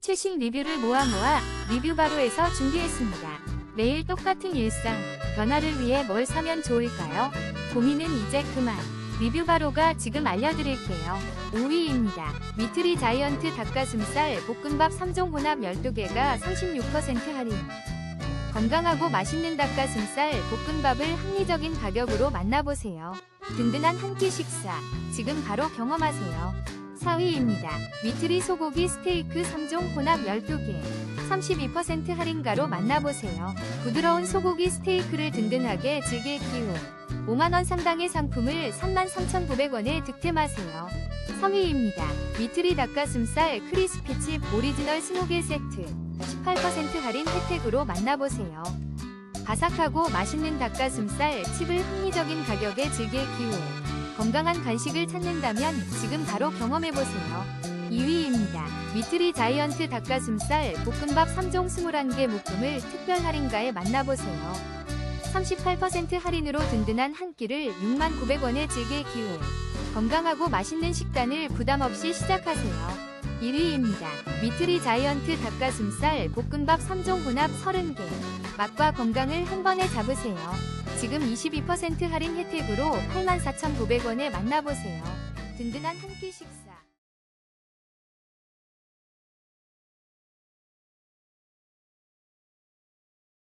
최신 리뷰를 모아 모아 리뷰 바로에서 준비했습니다. 매일 똑같은 일상, 변화를 위해 뭘 사면 좋을까요? 고민은 이제 그만. 리뷰 바로가 지금 알려드릴게요. 5위입니다. 미트리 자이언트 닭가슴살 볶음밥 3종 혼합 12개가 36% 할인. 건강하고 맛있는 닭가슴살 볶음밥을 합리적인 가격으로 만나보세요. 든든한 한 끼 식사, 지금 바로 경험하세요. 4위입니다. 미트리 소고기 스테이크 3종 혼합 12개. 32% 할인가로 만나보세요. 부드러운 소고기 스테이크를 든든하게 즐길 기회. 5만원 상당의 상품을 33,900원에 득템하세요. 3위입니다. 미트리 닭가슴살 크리스피칩 오리지널 20개 세트. 18% 할인 혜택으로 만나보세요. 바삭하고 맛있는 닭가슴살 칩을 합리적인 가격에 즐길 기회. 건강한 간식을 찾는다면 지금 바로 경험해보세요. 2위입니다. 미트리 자이언트 닭가슴살 볶음밥 3종 21개 묶음을 특별 할인가에 만나보세요. 38% 할인으로 든든한 한 끼를 6900원에 즐길 기회. 건강하고 맛있는 식단을 부담 없이 시작하세요. 1위입니다. 미트리 자이언트 닭가슴살 볶음밥 3종 혼합 30개. 맛과 건강을 한 번에 잡으세요. 지금 22% 할인 혜택으로 84,900원에 만나보세요. 든든한 한 끼 식사.